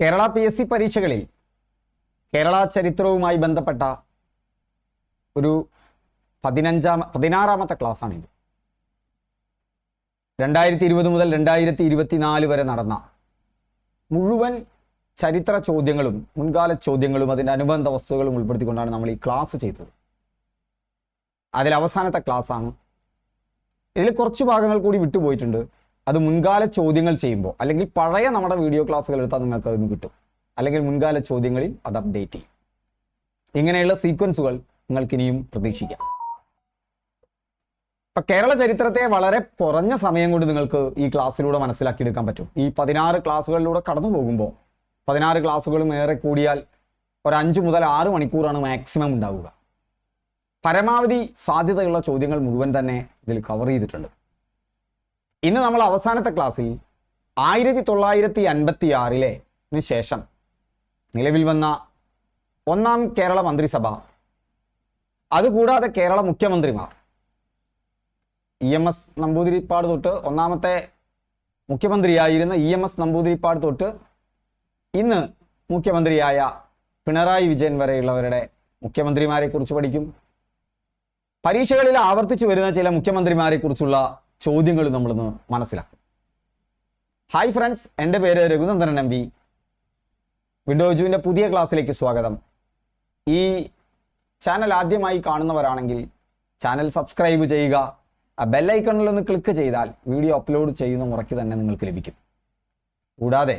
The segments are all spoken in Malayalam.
കേരള പി എസ് സി പരീക്ഷകളിൽ കേരള ചരിത്രവുമായി ബന്ധപ്പെട്ട ഒരു പതിനഞ്ചാം പതിനാറാമത്തെ ക്ലാസ്സാണിത് രണ്ടായിരത്തി ഇരുപത് മുതൽ രണ്ടായിരത്തി ഇരുപത്തിനാല് വരെ നടന്ന മുഴുവൻ ചരിത്ര ചോദ്യങ്ങളും മുൻകാല ചോദ്യങ്ങളും അതിന്റെ അനുബന്ധ വസ്തുക്കളും ഉൾപ്പെടുത്തിക്കൊണ്ടാണ് നമ്മൾ ഈ ക്ലാസ് ചെയ്തത്. അതിൽ അവസാനത്തെ ക്ലാസ്സാണ് ഇതിൽ കുറച്ച് ഭാഗങ്ങൾ കൂടി വിട്ടുപോയിട്ടുണ്ട്. അത് മുൻകാല ചോദ്യങ്ങൾ ചെയ്യുമ്പോൾ അല്ലെങ്കിൽ പഴയ നമ്മുടെ വീഡിയോ ക്ലാസ്സുകൾ എടുത്താൽ നിങ്ങൾക്ക് അതിന് കിട്ടും. അല്ലെങ്കിൽ മുൻകാല ചോദ്യങ്ങളിൽ അത് അപ്ഡേറ്റ് ചെയ്യും. ഇങ്ങനെയുള്ള സീക്വൻസുകൾ നിങ്ങൾക്ക് ഇനിയും പ്രതീക്ഷിക്കാം. ഇപ്പൊ കേരള ചരിത്രത്തെ വളരെ കുറഞ്ഞ സമയം കൊണ്ട് നിങ്ങൾക്ക് ഈ ക്ലാസ്സിലൂടെ മനസ്സിലാക്കിയെടുക്കാൻ പറ്റും. ഈ പതിനാറ് ക്ലാസ്സുകളിലൂടെ കടന്നു പോകുമ്പോൾ പതിനാറ് ക്ലാസ്സുകളും ഏറെ കൂടിയാൽ ഒരു അഞ്ച് മുതൽ ആറ് മണിക്കൂറാണ് മാക്സിമം ഉണ്ടാവുക. പരമാവധി സാധ്യതയുള്ള ചോദ്യങ്ങൾ മുഴുവൻ തന്നെ ഇതിൽ കവർ ചെയ്തിട്ടുണ്ട്. ഇന്ന് നമ്മൾ അവസാനത്തെ ക്ലാസ്സിൽ ആയിരത്തി തൊള്ളായിരത്തി അൻപത്തി ആറിലെ ശേഷം നിലവിൽ വന്ന ഒന്നാം കേരള മന്ത്രിസഭ അതുകൂടാതെ കേരള മുഖ്യമന്ത്രിമാർ ഇ എം എസ് നമ്പൂതിരിപ്പാട് തൊട്ട് ഒന്നാമത്തെ മുഖ്യമന്ത്രിയായിരുന്ന ഇ എം എസ് നമ്പൂതിരിപ്പാട് തൊട്ട് ഇന്ന് മുഖ്യമന്ത്രിയായ പിണറായി വിജയൻ വരെയുള്ളവരുടെ മുഖ്യമന്ത്രിമാരെ കുറിച്ച് പഠിക്കും. പരീക്ഷകളിൽ ആവർത്തിച്ചു വരുന്ന ചില മുഖ്യമന്ത്രിമാരെ കുറിച്ചുള്ള ചോദ്യങ്ങൾ നമ്മളൊന്ന് മനസ്സിലാക്കും. ഹായ് ഫ്രണ്ട്സ് എന്റെ പേര് രഘുനന്ദനൻ എം വി വിഡോജുവിന്റെ പുതിയ ക്ലാസ്സിലേക്ക് സ്വാഗതം. ഈ ചാനൽ ആദ്യമായി കാണുന്നവരാണെങ്കിൽ ചാനൽ സബ്സ്ക്രൈബ് ചെയ്യുക. ബെല്ലൈക്കണിൽ ഒന്ന് ക്ലിക്ക് ചെയ്താൽ വീഡിയോ അപ്ലോഡ് ചെയ്യുന്ന മുറയ്ക്ക് തന്നെ നിങ്ങൾക്ക് ലഭിക്കും. കൂടാതെ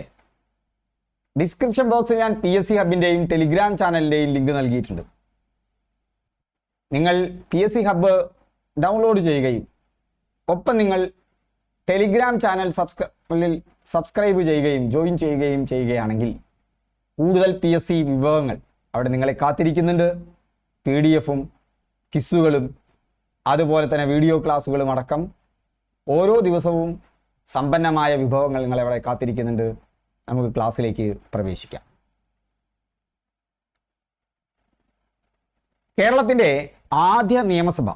ഡിസ്ക്രിപ്ഷൻ ബോക്സിൽ ഞാൻ പി എസ് സി ഹബിന്റെയും ടെലിഗ്രാം ചാനലിന്റെയും ലിങ്ക് നൽകിയിട്ടുണ്ട്. നിങ്ങൾ P S C hub download ചെയ്യുകയും ഒപ്പം നിങ്ങൾ ടെലിഗ്രാം ചാനൽ സബ്സ്ക്രൈബിൽ സബ്സ്ക്രൈബ് ചെയ്യുകയും ജോയിൻ ചെയ്യുകയും ചെയ്യുകയാണെങ്കിൽ കൂടുതൽ പി എസ് സി വിഭവങ്ങൾ അവിടെ നിങ്ങളെ കാത്തിരിക്കുന്നുണ്ട്. പി ഡി എഫും കിസ്സുകളും അതുപോലെ തന്നെ വീഡിയോ ക്ലാസ്സുകളും അടക്കം ഓരോ ദിവസവും സമ്പന്നമായ വിഭവങ്ങൾ നിങ്ങളെ അവിടെ കാത്തിരിക്കുന്നുണ്ട്. നമുക്ക് ക്ലാസ്സിലേക്ക് പ്രവേശിക്കാം. കേരളത്തിന്റെ ആദ്യ നിയമസഭ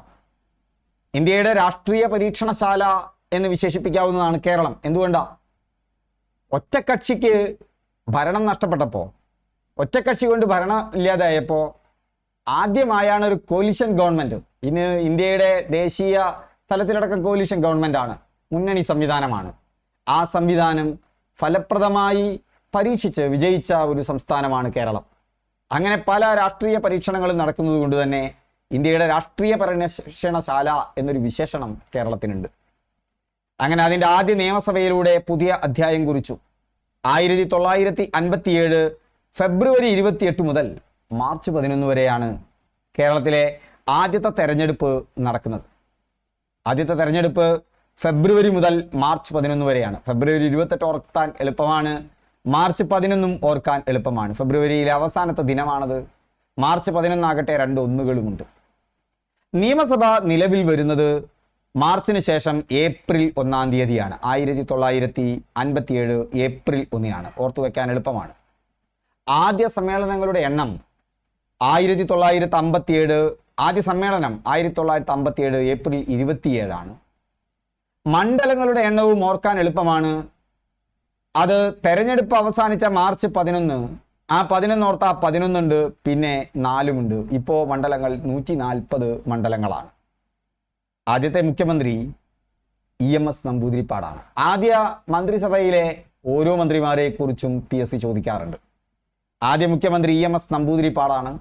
ഇന്ത്യയുടെ രാഷ്ട്രീയ പരീക്ഷണശാല എന്ന് വിശേഷിപ്പിക്കാവുന്നതാണ് കേരളം. എന്തുകൊണ്ടാ? ഒറ്റക്കക്ഷിക്ക് ഭരണം നഷ്ടപ്പെട്ടപ്പോൾ ഒറ്റക്കക്ഷി കൊണ്ട് ഭരണം ഇല്ലാതായപ്പോൾ ആദ്യമായാണ് ഒരു കോലിഷൻ ഗവൺമെന്റ് ഇന്ന് ഇന്ത്യയുടെ ദേശീയ തലത്തിലടക്കം കോലിഷൻ ഗവൺമെന്റാണ് മുന്നണി സംവിധാനമാണ്. ആ സംവിധാനം ഫലപ്രദമായി പരീക്ഷിച്ച് വിജയിച്ച ഒരു സംസ്ഥാനമാണ് കേരളം. അങ്ങനെ പല രാഷ്ട്രീയ പരീക്ഷണങ്ങളും നടക്കുന്നത് കൊണ്ട് തന്നെ ഇന്ത്യയുടെ രാഷ്ട്രീയ പരീക്ഷണശാല എന്നൊരു വിശേഷണം കേരളത്തിനുണ്ട്. അങ്ങനെ അതിന്റെ ആദ്യ നിയമസഭയിലൂടെ പുതിയ അധ്യായം കുറിച്ചു. ആയിരത്തി തൊള്ളായിരത്തി അൻപത്തിയേഴ് ഫെബ്രുവരി ഇരുപത്തിയെട്ട് മുതൽ മാർച്ച് പതിനൊന്ന് വരെയാണ് കേരളത്തിലെ ആദ്യത്തെ തെരഞ്ഞെടുപ്പ് നടക്കുന്നത്. ആദ്യത്തെ തെരഞ്ഞെടുപ്പ് ഫെബ്രുവരി മുതൽ മാർച്ച് പതിനൊന്ന് വരെയാണ്. ഫെബ്രുവരി ഇരുപത്തെട്ട് ഓർക്കാൻ എളുപ്പമാണ്. മാർച്ച് പതിനൊന്നും ഓർക്കാൻ എളുപ്പമാണ്. ഫെബ്രുവരിയിലെ അവസാനത്തെ ദിനമാണത്. മാർച്ച് പതിനൊന്നാകട്ടെ രണ്ട് ഒന്നുകളുമുണ്ട്. നിയമസഭ നിലവിൽ വരുന്നത് മാർച്ചിന് ശേഷം ഏപ്രിൽ ഒന്നാം തീയതിയാണ്. ആയിരത്തി തൊള്ളായിരത്തി അൻപത്തിയേഴ് ഏപ്രിൽ ഒന്നിനാണ്. ഓർത്തു വയ്ക്കാൻ എളുപ്പമാണ്. ആദ്യ സമ്മേളനങ്ങളുടെ എണ്ണം ആയിരത്തി തൊള്ളായിരത്തി അമ്പത്തിയേഴ് ആദ്യ സമ്മേളനം ആയിരത്തി തൊള്ളായിരത്തി അമ്പത്തിയേഴ് ഏപ്രിൽ ഇരുപത്തിയേഴാണ്. മണ്ഡലങ്ങളുടെ എണ്ണവും ഓർക്കാൻ എളുപ്പമാണ്. അത് തെരഞ്ഞെടുപ്പ് അവസാനിച്ച മാർച്ച് പതിനൊന്ന് ആ പതിനൊന്ന് ഓർത്ത ആ പതിനൊന്നുണ്ട് പിന്നെ നാലുമുണ്ട്. ഇപ്പോൾ മണ്ഡലങ്ങൾ നൂറ്റി നാൽപ്പത് മണ്ഡലങ്ങളാണ്. ആദ്യത്തെ മുഖ്യമന്ത്രി ഇ എം എസ് നമ്പൂതിരിപ്പാടാണ്. ആദ്യ മന്ത്രിസഭയിലെ ഓരോ മന്ത്രിമാരെ കുറിച്ചും പി എസ് സി ചോദിക്കാറുണ്ട്. ആദ്യ മുഖ്യമന്ത്രി ഇ എം എസ് നമ്പൂതിരിപ്പാടാണ്.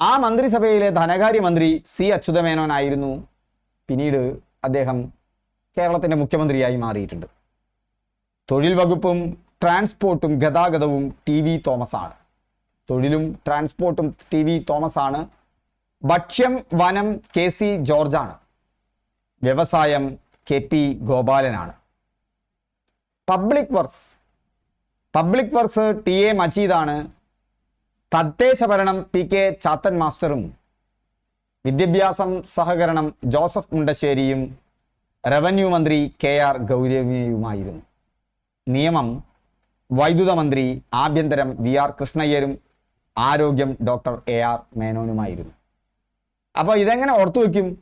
ആ മന്ത്രിസഭയിലെ ധനകാര്യമന്ത്രി സി അച്യുതമേനോനായിരുന്നു. പിന്നീട് അദ്ദേഹം കേരളത്തിന്റെ മുഖ്യമന്ത്രിയായി മാറിയിട്ടുണ്ട്. തൊഴിൽ വകുപ്പും ട്രാൻസ്പോർട്ടും ഗതാഗതവും ടി വി തോമസ് ആണ് തൊഴിലും ട്രാൻസ്പോർട്ടും ടി വി തോമസ് ആണ് ഭക്ഷ്യം വനം കെ സി ജോർജാണ്. വ്യവസായം K P ഗോപാലനാണ്. Public works. Public works T A മജീദാണ്. തദ്ദേശ ഭരണം പി കെ ചാത്തൻ മാസ്റ്ററും. വിദ്യാഭ്യാസം സഹകരണം ജോസഫ് മുണ്ടശ്ശേരിയും. റവന്യൂ മന്ത്രി കെ ആർ ഗൗരവിയുമായിരുന്നു നിയമം വൈദ്യുത മന്ത്രി ആഭ്യന്തരം വി ആർ കൃഷ്ണയ്യരും ആരോഗ്യം ഡോക്ടർ എ ആർ മേനോനുമായിരുന്നു. അപ്പോൾ ഇതെങ്ങനെ ഓർത്തു വയ്ക്കും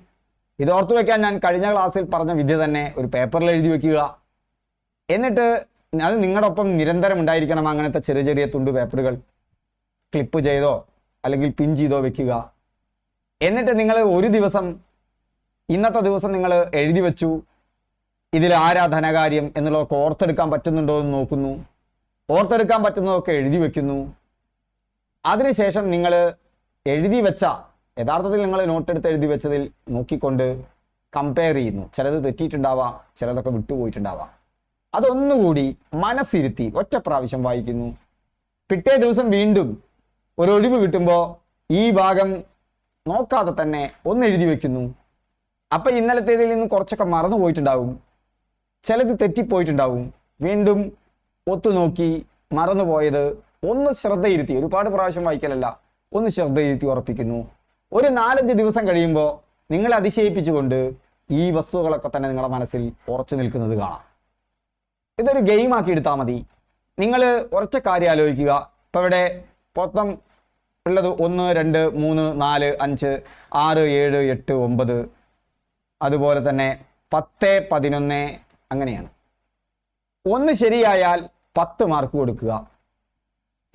ഇത് ഓർത്തു വയ്ക്കാൻ ഞാൻ കഴിഞ്ഞ ക്ലാസ്സിൽ പറഞ്ഞ വിദ്യ തന്നെ ഒരു പേപ്പറിൽ എഴുതി വെക്കുക. എന്നിട്ട് അത് നിങ്ങളുടെ ഒപ്പം നിരന്തരം ഉണ്ടായിരിക്കണം അങ്ങനത്തെ ചെറിയ ചെറിയ തുണ്ട് പേപ്പറുകൾ. ക്ലിപ്പ് ചെയ്തോ അല്ലെങ്കിൽ പിൻ ചെയ്തോ വെക്കുക. എന്നിട്ട് നിങ്ങൾ ഒരു ദിവസം ഇന്നത്തെ ദിവസം നിങ്ങൾ എഴുതി വെച്ചു. ഇതിൽ ആരാ ധനകാര്യം എന്നുള്ളതൊക്കെ ഓർത്തെടുക്കാൻ പറ്റുന്നുണ്ടോ എന്ന് നോക്കുന്നു. ഓർത്തെടുക്കാൻ പറ്റുന്നതൊക്കെ എഴുതി വെക്കുന്നു. അതിനുശേഷം നിങ്ങൾ എഴുതി വെച്ച യഥാർത്ഥത്തിൽ നിങ്ങൾ നോട്ടെടുത്ത് എഴുതി വെച്ചതിൽ നോക്കിക്കൊണ്ട് കമ്പയർ ചെയ്യുന്നു. ചിലത് തെറ്റിയിട്ടുണ്ടാവാം ചിലതൊക്കെ വിട്ടുപോയിട്ടുണ്ടാവാം. അതൊന്നുകൂടി മനസ്സിരുത്തി ഒറ്റ പ്രാവശ്യം വായിക്കുന്നു. പിറ്റേ ദിവസം വീണ്ടും ഒരൊഴിവ് കിട്ടുമ്പോൾ ഈ ഭാഗം നോക്കാതെ തന്നെ ഒന്ന് എഴുതി വെക്കുന്നു. അപ്പം ഇന്നലത്തേതിൽ നിന്ന് കുറച്ചൊക്കെ മറന്നു പോയിട്ടുണ്ടാവും ചിലത് തെറ്റിപ്പോയിട്ടുണ്ടാവും. വീണ്ടും ഒത്തുനോക്കി മറന്നുപോയത് ഒന്ന് ശ്രദ്ധയിരുത്തി. ഒരുപാട് പ്രാവശ്യം വായിക്കലല്ല. ഒന്ന് ശ്രദ്ധയിരുത്തി ഉറപ്പിക്കുന്നു. ഒരു നാലഞ്ച് ദിവസം കഴിയുമ്പോൾ നിങ്ങളെ അതിശയിപ്പിച്ചുകൊണ്ട് ഈ വസ്തുക്കളൊക്കെ തന്നെ നിങ്ങളുടെ മനസ്സിൽ ഉറച്ചു നിൽക്കുന്നത് കാണാം. ഇതൊരു ഗെയിം ആക്കി എടുത്താൽ മതി. നിങ്ങൾ ഉറച്ച കാര്യം ആലോചിക്കുക. ഇപ്പം ഇവിടെ മൊത്തം ഉള്ളത് ഒന്ന് രണ്ട് മൂന്ന് നാല് അഞ്ച് ആറ് ഏഴ് എട്ട് ഒമ്പത്. അതുപോലെ തന്നെ പത്ത് പതിനൊന്ന് അങ്ങനെയാണ്. ഒന്ന് ശരിയായാൽ പത്ത് മാർക്ക് കൊടുക്കുക.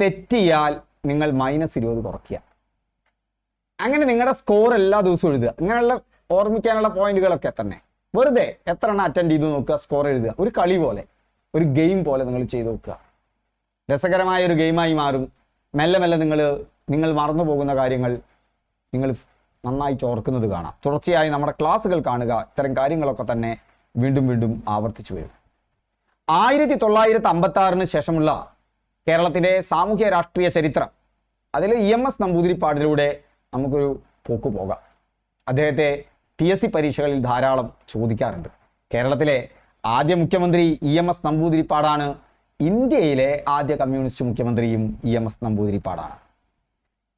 തെറ്റിയാൽ നിങ്ങൾ മൈനസ് ഇരുപത് കുറയ്ക്കുക. അങ്ങനെ നിങ്ങളുടെ സ്കോർ എല്ലാ ദിവസവും എഴുതുക. അങ്ങനെയുള്ള ഓർമ്മിക്കാനുള്ള പോയിന്റുകളൊക്കെ തന്നെ. വെറുതെ എത്ര എണ്ണം അറ്റൻഡ് ചെയ്ത് നോക്കുക സ്കോർ എഴുതുക. ഒരു കളി പോലെ ഒരു ഗെയിം പോലെ നിങ്ങൾ ചെയ്ത് നോക്കുക. രസകരമായ ഒരു ഗെയിമായി മാറും. മെല്ലെ മെല്ലെ നിങ്ങൾ നിങ്ങൾ മറന്നു പോകുന്ന കാര്യങ്ങൾ നിങ്ങൾ നന്നായി ചോർക്കുന്നത് കാണാം. തുടർച്ചയായി നമ്മുടെ ക്ലാസ്സുകൾ കാണുക. ഇത്തരം കാര്യങ്ങളൊക്കെ തന്നെ വീണ്ടും വീണ്ടും ആവർത്തിച്ചു വരും. ആയിരത്തി തൊള്ളായിരത്തി അമ്പത്തി ആറിന് ശേഷമുള്ള കേരളത്തിന്റെ സാമൂഹ്യ രാഷ്ട്രീയ ചരിത്രം. അതിൽ ഇ എം എസ് നമ്പൂതിരിപ്പാടിലൂടെ നമുക്കൊരു പോക്ക് പോകാം. അദ്ദേഹത്തെ പി എസ് സി പരീക്ഷകളിൽ ധാരാളം ചോദിക്കാറുണ്ട്. കേരളത്തിലെ ആദ്യ മുഖ്യമന്ത്രി ഇ എം എസ് നമ്പൂതിരിപ്പാടാണ് ഇന്ത്യയിലെ ആദ്യ കമ്മ്യൂണിസ്റ്റ് മുഖ്യമന്ത്രിയും ഇ എം എസ് നമ്പൂതിരിപ്പാടാണ്.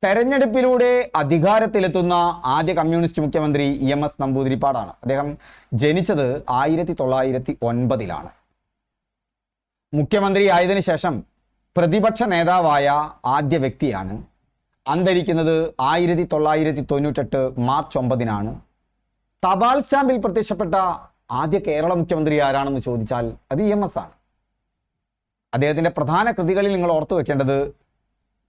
തെരഞ്ഞെടുപ്പിലൂടെ അധികാരത്തിലെത്തുന്ന ആദ്യ കമ്മ്യൂണിസ്റ്റ് മുഖ്യമന്ത്രി ഇ എം എസ് നമ്പൂതിരിപ്പാടാണ്. അദ്ദേഹം ജനിച്ചത് ആയിരത്തി തൊള്ളായിരത്തി ഒൻപതിലാണ് മുഖ്യമന്ത്രി ആയതിനു ശേഷം പ്രതിപക്ഷ നേതാവായ ആദ്യ വ്യക്തിയാണ്. അന്തരിക്കുന്നത് ആയിരത്തി തൊള്ളായിരത്തി തൊണ്ണൂറ്റെട്ട് മാർച്ച് ഒമ്പതിനാണ്. തപാൽ സ്റ്റാമ്പിൽ പ്രത്യക്ഷപ്പെട്ട ആദ്യ കേരള മുഖ്യമന്ത്രി ആരാണെന്ന് ചോദിച്ചാൽ അത് ഇ എം എസ് ആണ്. അദ്ദേഹത്തിന്റെ പ്രധാന കൃതികളിൽ നിങ്ങൾ ഓർത്തു വെക്കേണ്ടത്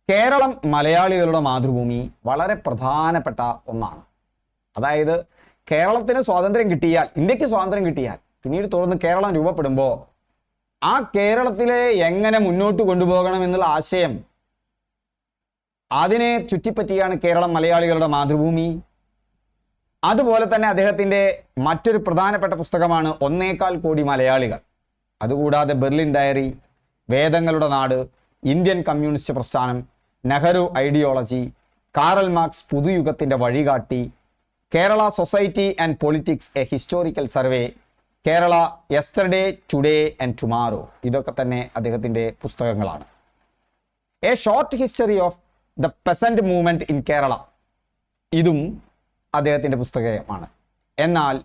കേരളം മലയാളികളുടെ മാതൃഭൂമി വളരെ പ്രധാനപ്പെട്ട ഒന്നാണ്. അതായത് കേരളത്തിന് സ്വാതന്ത്ര്യം കിട്ടിയാൽ ഇന്ത്യയ്ക്ക് സ്വാതന്ത്ര്യം കിട്ടിയാൽ പിന്നീട് തുടർന്ന് കേരളം രൂപപ്പെടുമ്പോൾ ആ കേരളത്തിലെ എങ്ങനെ മുന്നോട്ട് കൊണ്ടുപോകണം എന്നുള്ള ആശയം അതിനെ ചുറ്റിപ്പറ്റിയാണ് കേരളം മലയാളികളുടെ മാതൃഭൂമി. അതുപോലെ തന്നെ അദ്ദേഹത്തിന്റെ മറ്റൊരു പ്രധാനപ്പെട്ട പുസ്തകമാണ് ഒന്നേകാൽ കോടി മലയാളികൾ. അതുകൂടാതെ ബെർലിൻ ഡയറി വേദങ്ങളുടെ നാട് ഇന്ത്യൻ കമ്മ്യൂണിസ്റ്റ് പ്രസ്ഥാനം നെഹ്റു ഐഡിയോളജി കാറൽ മാർക്സ് പുതുയുഗത്തിന്റെ വഴികാട്ടി Kerala society and politics a historical survey Kerala yesterday today and tomorrow ഇതൊക്കെ തന്നെ അദ്ദേഹത്തിന്റെ പുസ്തകങ്ങളാണ്. A short history of the present movement in Kerala ഇതും അദ്ദേഹത്തിന്റെ പുസ്തകമാണ്. എന്നാൽ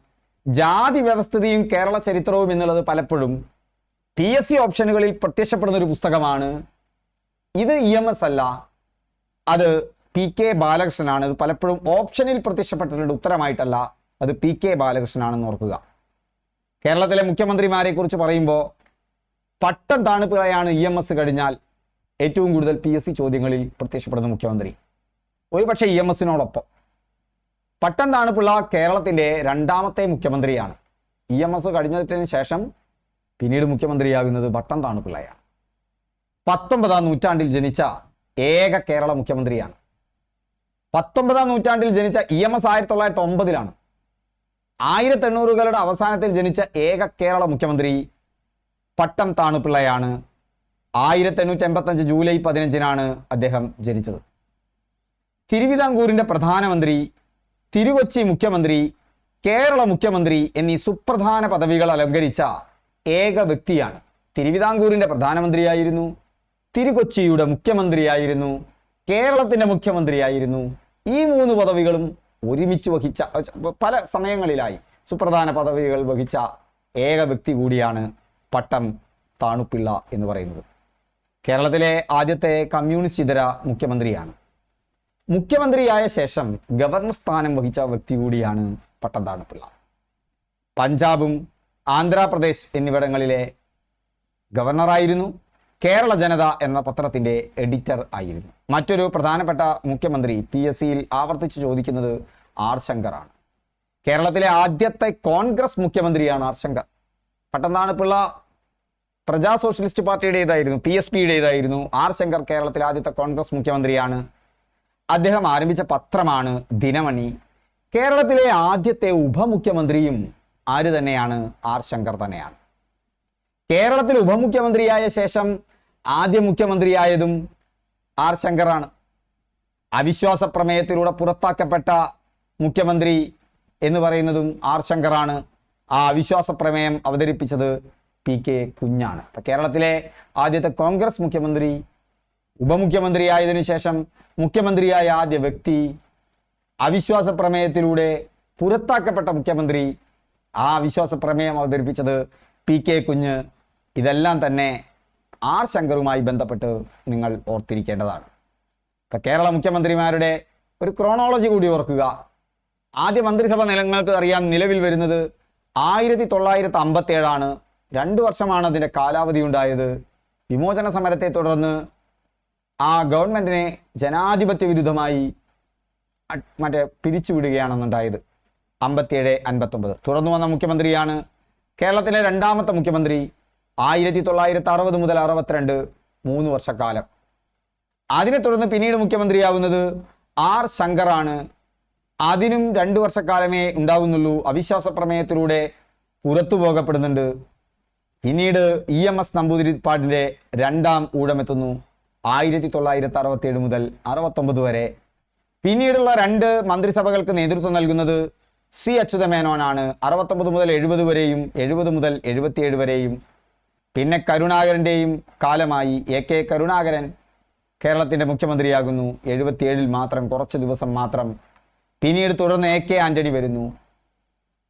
ജാതി വ്യവസ്ഥിതിയും കേരള ചരിത്രവും എന്നുള്ളത് പലപ്പോഴും പി എസ് സി ഓപ്ഷനുകളിൽ പ്രത്യക്ഷപ്പെടുന്ന ഒരു പുസ്തകമാണ്. ഇത് ഇ എം എസ് അല്ല. അത് പി കെ ബാലകൃഷ്ണനാണ്. ഇത് പലപ്പോഴും ഓപ്ഷനിൽ പ്രത്യക്ഷപ്പെട്ടിട്ടുണ്ട് ഉത്തരമായിട്ടല്ല. അത് പി കെ ബാലകൃഷ്ണനാണെന്ന് ഓർക്കുക. കേരളത്തിലെ മുഖ്യമന്ത്രിമാരെ കുറിച്ച് പറയുമ്പോൾ പട്ടം താണുപിഴയാണ് ഇ എം എസ് കഴിഞ്ഞാൽ ഏറ്റവും കൂടുതൽ പി എസ് സി ചോദ്യങ്ങളിൽ പ്രത്യക്ഷപ്പെടുന്ന മുഖ്യമന്ത്രി. ഒരുപക്ഷെ ഇ എം എസിനോടൊപ്പം. പട്ടം താണുപിള്ള കേരളത്തിന്റെ രണ്ടാമത്തെ മുഖ്യമന്ത്രിയാണ്. ഇ എം എസ് കഴിഞ്ഞതിന് ശേഷം പിന്നീട് മുഖ്യമന്ത്രിയാകുന്നത് പട്ടം താണുപിള്ളയാണ്. പത്തൊമ്പതാം നൂറ്റാണ്ടിൽ ജനിച്ച ഏക കേരള മുഖ്യമന്ത്രിയാണ്. പത്തൊമ്പതാം നൂറ്റാണ്ടിൽ ജനിച്ച ഇ എം എസ് ആയിരത്തി തൊള്ളായിരത്തി ഒമ്പതിലാണ് ആയിരത്തി എണ്ണൂറുകളുടെ അവസാനത്തിൽ ജനിച്ച ഏക കേരള മുഖ്യമന്ത്രി പട്ടം താണുപിള്ളയാണ്. ആയിരത്തി എണ്ണൂറ്റി എൺപത്തഞ്ച് ജൂലൈ പതിനഞ്ചിനാണ് അദ്ദേഹം ജനിച്ചത്. തിരുവിതാംകൂറിന്റെ പ്രധാനമന്ത്രി തിരുവച്ചി മുഖ്യമന്ത്രി കേരള മുഖ്യമന്ത്രി എന്നീ സുപ്രധാന പദവികൾ അലങ്കരിച്ച ഏക വ്യക്തിയാണ്. തിരുവിതാംകൂറിന്റെ പ്രധാനമന്ത്രിയായിരുന്നു തിരുകൊച്ചിയുടെ മുഖ്യമന്ത്രിയായിരുന്നു കേരളത്തിന്റെ മുഖ്യമന്ത്രിയായിരുന്നു. ഈ മൂന്ന് പദവികളും ഒരുമിച്ച് വഹിച്ച പല സമയങ്ങളിലായി സുപ്രധാന പദവികൾ വഹിച്ച ഏക വ്യക്തി കൂടിയാണ് പട്ടം താണുപ്പിള്ള എന്ന് പറയുന്നത്. കേരളത്തിലെ ആദ്യത്തെ കമ്മ്യൂണിസ്റ്റ് ഇതര മുഖ്യമന്ത്രിയാണ്. മുഖ്യമന്ത്രിയായ ശേഷം ഗവർണർ സ്ഥാനം വഹിച്ച വ്യക്തി കൂടിയാണ് പട്ടം താണുപ്പിള്ള പഞ്ചാബും ആന്ധ്രാപ്രദേശ് എന്നിവിടങ്ങളിലെ ഗവർണറായിരുന്നു. കേരള ജനത എന്ന പത്രത്തിന്റെ എഡിറ്റർ ആയിരുന്നു. മറ്റൊരു പ്രധാനപ്പെട്ട മുഖ്യമന്ത്രി പി എസ് സിയിൽ ആവർത്തിച്ച് ചോദിക്കുന്നത് ആർ ശങ്കറാണ്. കേരളത്തിലെ ആദ്യത്തെ കോൺഗ്രസ് മുഖ്യമന്ത്രിയാണ് ആർ ശങ്കർ. പട്ടന്താണ് പിള്ള പ്രജാ സോഷ്യലിസ്റ്റ് പാർട്ടിയുടേതായിരുന്നു പി എസ് പിയുടേതായിരുന്നു. ആർ ശങ്കർ കേരളത്തിലെ ആദ്യത്തെ കോൺഗ്രസ് മുഖ്യമന്ത്രിയാണ്. അദ്ദേഹം ആരംഭിച്ച പത്രമാണ് ദിനമണി. കേരളത്തിലെ ആദ്യത്തെ ഉപമുഖ്യമന്ത്രിയും ആര് തന്നെയാണ്? ആർ ശങ്കർ തന്നെയാണ്. കേരളത്തിൽ ഉപമുഖ്യമന്ത്രിയായ ശേഷം ആദ്യ മുഖ്യമന്ത്രിയായതും ആർ ശങ്കറാണ്. അവിശ്വാസ പ്രമേയത്തിലൂടെ പുറത്താക്കപ്പെട്ട മുഖ്യമന്ത്രി എന്ന് പറയുന്നതും ആർ ശങ്കറാണ്. ആ അവിശ്വാസ പ്രമേയം അവതരിപ്പിച്ചത് പി കെ കുഞ്ഞാണ്. അപ്പൊ കേരളത്തിലെ ആദ്യത്തെ കോൺഗ്രസ് മുഖ്യമന്ത്രി ഉപമുഖ്യമന്ത്രിയായതിനു ശേഷം മുഖ്യമന്ത്രിയായ ആദ്യ വ്യക്തി അവിശ്വാസ പ്രമേയത്തിലൂടെ പുറത്താക്കപ്പെട്ട മുഖ്യമന്ത്രി ആ അവിശ്വാസ പ്രമേയം അവതരിപ്പിച്ചത് പി കെ കുഞ്ഞ്. ഇതെല്ലാം തന്നെ ആർ ശങ്കറുമായി ബന്ധപ്പെട്ട് നിങ്ങൾ ഓർത്തിരിക്കേണ്ടതാണ്. ഇപ്പം കേരള മുഖ്യമന്ത്രിമാരുടെ ഒരു ക്രോണോളജി കൂടി ഓർക്കുക. ആദ്യ മന്ത്രിസഭ നിലങ്ങൾക്ക് അറിയാം നിലവിൽ വരുന്നത് ആയിരത്തി തൊള്ളായിരത്തി അമ്പത്തി ഏഴാണ് രണ്ട് വർഷമാണ് അതിന്റെ കാലാവധി ഉണ്ടായത്. വിമോചന സമരത്തെ തുടർന്ന് ആ ഗവൺമെന്റിനെ ജനാധിപത്യ വിരുദ്ധമായി മറ്റേ പിരിച്ചുവിടുകയാണെന്നുണ്ടായത്. അമ്പത്തിയേഴ് അൻപത്തൊമ്പത്. തുടർന്നു വന്ന മുഖ്യമന്ത്രിയാണ് കേരളത്തിലെ രണ്ടാമത്തെ മുഖ്യമന്ത്രി ആയിരത്തി തൊള്ളായിരത്തി അറുപത് മുതൽ അറുപത്തിരണ്ട് മൂന്ന് വർഷക്കാലം. അതിനെ തുടർന്ന് പിന്നീട് മുഖ്യമന്ത്രിയാവുന്നത് ആർ ശങ്കറാണ്. അതിനും രണ്ടു വർഷക്കാലമേ ഉണ്ടാവുന്നുള്ളൂ. അവിശ്വാസ പ്രമേയത്തിലൂടെ പുറത്തു പോകപ്പെടുന്നുണ്ട്. പിന്നീട് ഇ എം എസ് നമ്പൂതിരിപ്പാടിന്റെ രണ്ടാം ഊഴമെത്തുന്നു. ആയിരത്തി തൊള്ളായിരത്തി അറുപത്തിയേഴ് മുതൽ അറുപത്തൊമ്പത് വരെ. പിന്നീടുള്ള രണ്ട് മന്ത്രിസഭകൾക്ക് നേതൃത്വം നൽകുന്നത് സി അച്യുതമേനോനാണ്. അറുപത്തൊമ്പത് മുതൽ എഴുപത് വരെയും എഴുപത് മുതൽ എഴുപത്തിയേഴ് വരെയും പിന്നെ കരുണാകരന്റെയും കാലമായി എ കെ കരുണാകരൻ കേരളത്തിന്റെ മുഖ്യമന്ത്രിയാകുന്നു. എഴുപത്തിയേഴിൽ മാത്രം കുറച്ച് ദിവസം മാത്രം. പിന്നീട് തുടർന്ന് എ കെ ആന്റണി വരുന്നു.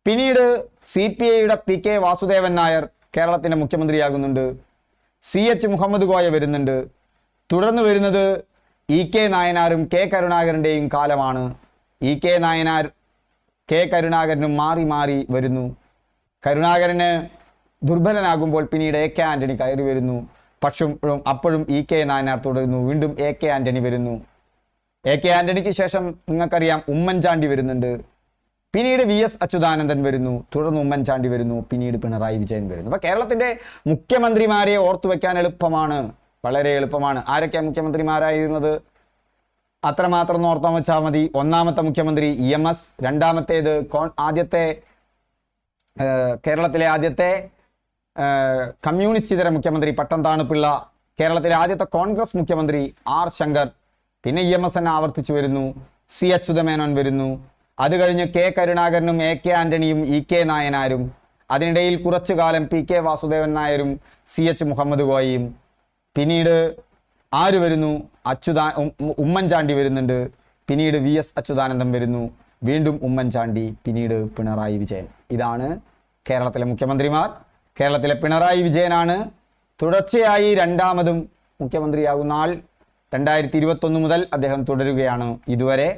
പിന്നീട് സി പി ഐയുടെ പി കെ വാസുദേവൻ നായർ കേരളത്തിന്റെ മുഖ്യമന്ത്രിയാകുന്നുണ്ട്. സി എച്ച് മുഹമ്മദ് കോയ വരുന്നുണ്ട്. തുടർന്ന് വരുന്നത് ഇ കെ നായനാരും കെ കരുണാകരന്റെയും കാലമാണ്. ഇ കെ നായനാർ കെ കരുണാകരനും മാറി മാറി വരുന്നു. കരുണാകരന് ദുർബലനാകുമ്പോൾ പിന്നീട് എ കെ ആന്റണി കയറി വരുന്നു. പക്ഷും അപ്പോഴും ഇ കെ നായനാർ തുടരുന്നു. വീണ്ടും എ കെ ആന്റണി വരുന്നു. എ കെ ആന്റണിക്ക് ശേഷം നിങ്ങൾക്കറിയാം ഉമ്മൻചാണ്ടി വരുന്നുണ്ട്. പിന്നീട് വി എസ് അച്യുതാനന്ദൻ വരുന്നു. തുടർന്ന് ഉമ്മൻചാണ്ടി വരുന്നു. പിന്നീട് പിണറായി വിജയൻ വരുന്നു. അപ്പൊ കേരളത്തിന്റെ മുഖ്യമന്ത്രിമാരെ ഓർത്തു വെക്കാൻ എളുപ്പമാണ്. വളരെ എളുപ്പമാണ്. ആരൊക്കെയാണ് മുഖ്യമന്ത്രിമാരായിരുന്നത്? അത്രമാത്രം ഓർത്താൻ വെച്ചാൽ മതി. ഒന്നാമത്തെ മുഖ്യമന്ത്രി ഇ എം എസ് രണ്ടാമത്തേത് കോൺ ആദ്യത്തെ കേരളത്തിലെ ആദ്യത്തെ കമ്മ്യൂണിസ്റ്റ് ഇതര മുഖ്യമന്ത്രി പട്ടം പിള്ള കേരളത്തിലെ ആദ്യത്തെ കോൺഗ്രസ് മുഖ്യമന്ത്രി ആർ ശങ്കർ പിന്നെ ഇ എം എസ് എൻ ആവർത്തിച്ചു വരുന്നു സി അച്യുതമേനോൻ വരുന്നു. അത് കഴിഞ്ഞ് കെ കരുണാകരനും എ കെ ആന്റണിയും ഇ കെ നായനാരും അതിനിടയിൽ കുറച്ചു കാലം പി കെ വാസുദേവൻ നായരും സി എച്ച് മുഹമ്മദ് ഗോയിയും. പിന്നീട് ആര് വരുന്നു? അച്യുതാ ഉമ്മൻചാണ്ടി വരുന്നുണ്ട്. പിന്നീട് വി എസ് അച്യുതാനന്ദം വരുന്നു. വീണ്ടും ഉമ്മൻചാണ്ടി പിന്നീട് പിണറായി വിജയൻ. ഇതാണ് കേരളത്തിലെ മുഖ്യമന്ത്രിമാർ. കേരളത്തിലെ പിണറായി വിജയനാണ്. തുടർച്ചയായി രണ്ടാമതും മുഖ്യമന്ത്രിയാകുന്ന ആൾ രണ്ടായിരത്തി ഇരുപത്തൊന്ന് മുതൽ അദ്ദേഹം തുടരുകയാണ് ഇതുവരെ.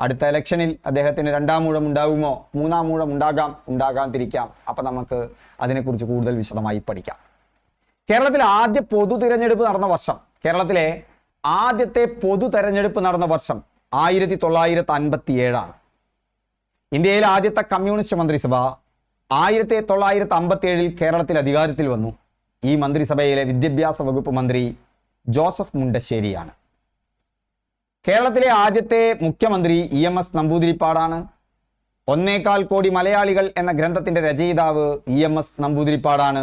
അടുത്ത ഇലക്ഷനിൽ അദ്ദേഹത്തിന് രണ്ടാം മൂഴം ഉണ്ടാകുമോ മൂന്നാം മൂഴം ഉണ്ടാകാം ഉണ്ടാകാതിരിക്കാം. അപ്പം നമുക്ക് അതിനെക്കുറിച്ച് കൂടുതൽ വിശദമായി പഠിക്കാം. കേരളത്തിൽ ആദ്യ പൊതു തിരഞ്ഞെടുപ്പ് നടന്ന വർഷം കേരളത്തിലെ ആദ്യത്തെ പൊതു തെരഞ്ഞെടുപ്പ് നടന്ന വർഷം ആയിരത്തി തൊള്ളായിരത്തി അൻപത്തി ഏഴാണ് ഇന്ത്യയിലെ ആദ്യത്തെ കമ്മ്യൂണിസ്റ്റ് മന്ത്രിസഭ ആയിരത്തി തൊള്ളായിരത്തി അമ്പത്തി ഏഴിൽ കേരളത്തിൽ അധികാരത്തിൽ വന്നു. ഈ മന്ത്രിസഭയിലെ വിദ്യാഭ്യാസ വകുപ്പ് മന്ത്രി ജോസഫ് മുണ്ടശ്ശേരിയാണ്. കേരളത്തിലെ ആദ്യത്തെ മുഖ്യമന്ത്രി ഇ എം എസ് നമ്പൂതിരിപ്പാടാണ്. ഒന്നേകാൽ കോടി മലയാളികൾ എന്ന ഗ്രന്ഥത്തിന്റെ രചയിതാവ് ഇ എം എസ് നമ്പൂതിരിപ്പാടാണ്.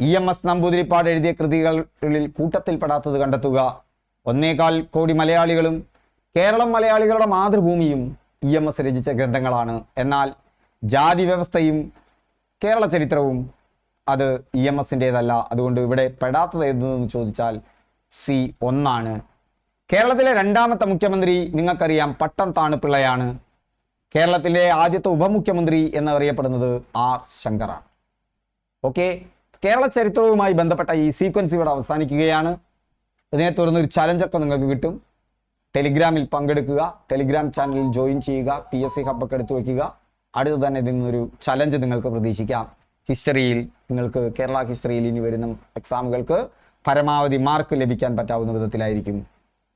ഇ എം എസ് നമ്പൂതിരിപ്പാട് എഴുതിയ കൃതികളിൽ കൂട്ടത്തിൽപ്പെടാത്തത് കണ്ടെത്തുക. ഒന്നേകാൽ കോടി മലയാളികളും കേരളം മലയാളികളുടെ മാതൃഭൂമിയും ഇ എം എസ് രചിച്ച ഗ്രന്ഥങ്ങളാണ്. എന്നാൽ ജാതി വ്യവസ്ഥയും കേരള ചരിത്രവും അത് ഇ എം എസിന്റെതല്ല അതുകൊണ്ട് ഇവിടെ പെടാത്തത് ഏതെന്ന് ചോദിച്ചാൽ സി ഒന്നാണ്. കേരളത്തിലെ രണ്ടാമത്തെ മുഖ്യമന്ത്രി നിങ്ങൾക്കറിയാം പട്ടം താണുപിള്ളയാണ് കേരളത്തിലെ ആദ്യത്തെ ഉപമുഖ്യമന്ത്രി എന്നറിയപ്പെടുന്നത് ആർ ശങ്കറാണ്. ഓക്കെ? കേരള ചരിത്രവുമായി ബന്ധപ്പെട്ട ഈ സീക്വൻസ് ഇവിടെ അവസാനിക്കുകയാണ്. ഇതിനെ തുടർന്ന് ഒരു ചലഞ്ചൊക്കെ നിങ്ങൾക്ക് കിട്ടും. ടെലിഗ്രാമിൽ പങ്കെടുക്കുക. ടെലിഗ്രാം ചാനലിൽ ജോയിൻ ചെയ്യുക. പി എസ് സി ഹബ്ബൊക്കെ എടുത്തു വയ്ക്കുക. അടുത്ത് തന്നെ ഇതിൽ നിന്നൊരു ചലഞ്ച് നിങ്ങൾക്ക് പ്രതീക്ഷിക്കാം. ഹിസ്റ്ററിയിൽ നിങ്ങൾക്ക് കേരള ഹിസ്റ്ററിയിൽ ഇനി വരുന്ന എക്സാമുകൾക്ക് പരമാവധി മാർക്ക് ലഭിക്കാൻ പറ്റാവുന്ന വിധത്തിലായിരിക്കും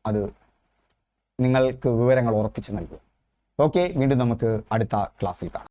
അത് നിങ്ങൾക്ക് വിവരങ്ങൾ ഉറപ്പിച്ച് നൽകുക. ഓക്കെ വീണ്ടും നമുക്ക് അടുത്ത ക്ലാസ്സിൽ കാണാം.